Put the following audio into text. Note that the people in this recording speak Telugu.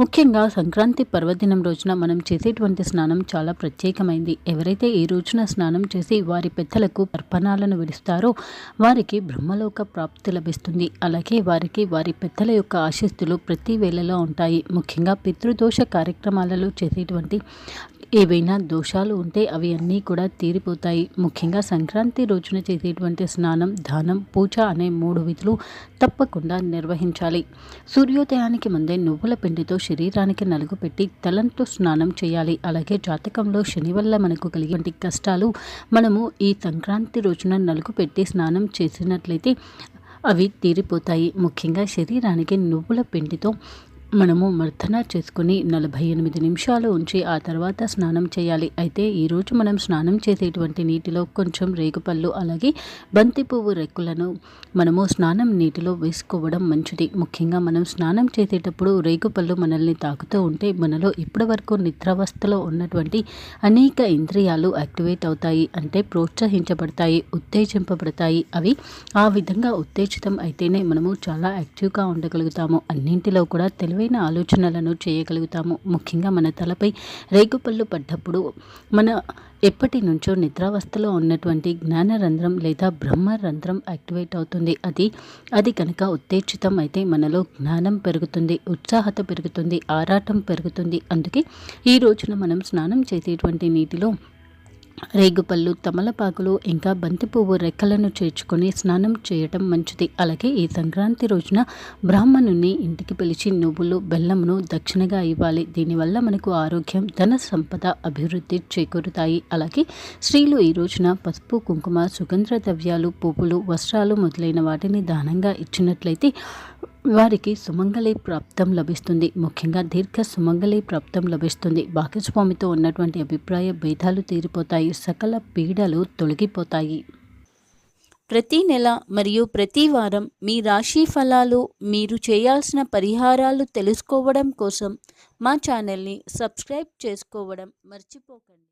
ముఖ్యంగా సంక్రాంతి పర్వదినం రోజున మనం చేసేటువంటి స్నానం చాలా ప్రత్యేకమైంది. ఎవరైతే ఈ రోజున స్నానం చేసి వారి పెద్దలకు తర్పణాలను విడుస్తారో వారికి బ్రహ్మలోక ప్రాప్తి లభిస్తుంది. అలాగే వారికి వారి పెద్దల యొక్క ఆశిస్తులు ప్రతి వేళలో ఉంటాయి. ముఖ్యంగా పితృదోష కార్యక్రమాలలో చేసేటువంటి ఏవైనా దోషాలు ఉంటే అవి అన్నీ కూడా తీరిపోతాయి. ముఖ్యంగా సంక్రాంతి రోజున చేసేటువంటి స్నానం దానం పూజ అనే మూడు విధులు తప్పకుండా నిర్వహించాలి. సూర్యోదయానికి ముందే నువ్వుల పిండితో శరీరానికి నలుగు పెట్టి తలంతో స్నానం చేయాలి. అలాగే జాతకంలో శని వల్ల మనకు కలిగే కష్టాలు మనము ఈ సంక్రాంతి రోజున నలుగు పెట్టి స్నానం చేసినట్లయితే అవి తీరిపోతాయి. ముఖ్యంగా శరీరానికి నువ్వుల పిండితో మనము మర్దన చేసుకుని నలభై ఎనిమిది నిమిషాలు ఉంచి ఆ తర్వాత స్నానం చేయాలి. అయితే ఈరోజు మనం స్నానం చేసేటువంటి నీటిలో కొంచెం రేగుపళ్ళు అలాగే బంతి పువ్వు రెక్కులను మనము స్నానం నీటిలో వేసుకోవడం మంచిది. ముఖ్యంగా మనం స్నానం చేసేటప్పుడు రేగుపళ్ళు మనల్ని తాకుతూ ఉంటే మనలో ఇప్పటివరకు నిద్రావస్థలో ఉన్నటువంటి అనేక ఇంద్రియాలు యాక్టివేట్ అవుతాయి. అంటే ప్రోత్సహించబడతాయి ఉత్తేజింపబడతాయి. అవి ఆ విధంగా ఉత్తేజితం అయితేనే మనము చాలా యాక్టివ్గా ఉండగలుగుతాము. అన్నింటిలో కూడా తెలివి తెలివైన ఆలోచనలను చేయగలుగుతాము. ముఖ్యంగా మన తలపై రేగుపళ్ళు పడ్డప్పుడు మన ఎప్పటి నుంచో నిద్రావస్థలో ఉన్నటువంటి జ్ఞానరంధ్రం లేదా బ్రహ్మరంధ్రం యాక్టివేట్ అవుతుంది. అది అది కనుక ఉత్తేజితం అయితే మనలో జ్ఞానం పెరుగుతుంది ఉత్సాహత పెరుగుతుంది ఆరాటం పెరుగుతుంది. అందుకే ఈ రోజున మనం స్నానం చేసేటువంటి నీటిలో రేగుపళ్ళు తమలపాకులు ఇంకా బంతిపువ్వు రెక్కలను చేర్చుకొని స్నానం చేయటం మంచిది. అలాగే ఈ సంక్రాంతి రోజున బ్రాహ్మణుని ఇంటికి పిలిచి నువ్వులు బెల్లమును దక్షిణగా ఇవ్వాలి. దీనివల్ల మనకు ఆరోగ్యం ధన సంపద అభివృద్ధి చేకూరుతాయి. అలాగే స్త్రీలు ఈ రోజున పసుపు కుంకుమ సుగంధ ద్రవ్యాలు పువ్వులు వస్త్రాలు మొదలైన వాటిని దానంగా ఇచ్చినట్లయితే వారికి సుమంగళి ప్రాప్తం లభిస్తుంది. ముఖ్యంగా దీర్ఘ సుమంగళి ప్రాప్తం లభిస్తుంది. భాగస్వామితో ఉన్నటువంటి అభిప్రాయ భేదాలు తీరిపోతాయి. సకల పీడలు తొలగిపోతాయి. ప్రతి నెల మరియు ప్రతి వారం మీ రాశి ఫలాలు మీరు చేయాల్సిన పరిహారాలు తెలుసుకోవడం కోసం మా ఛానల్ని సబ్స్క్రైబ్ చేసుకోవడం మర్చిపోకండి.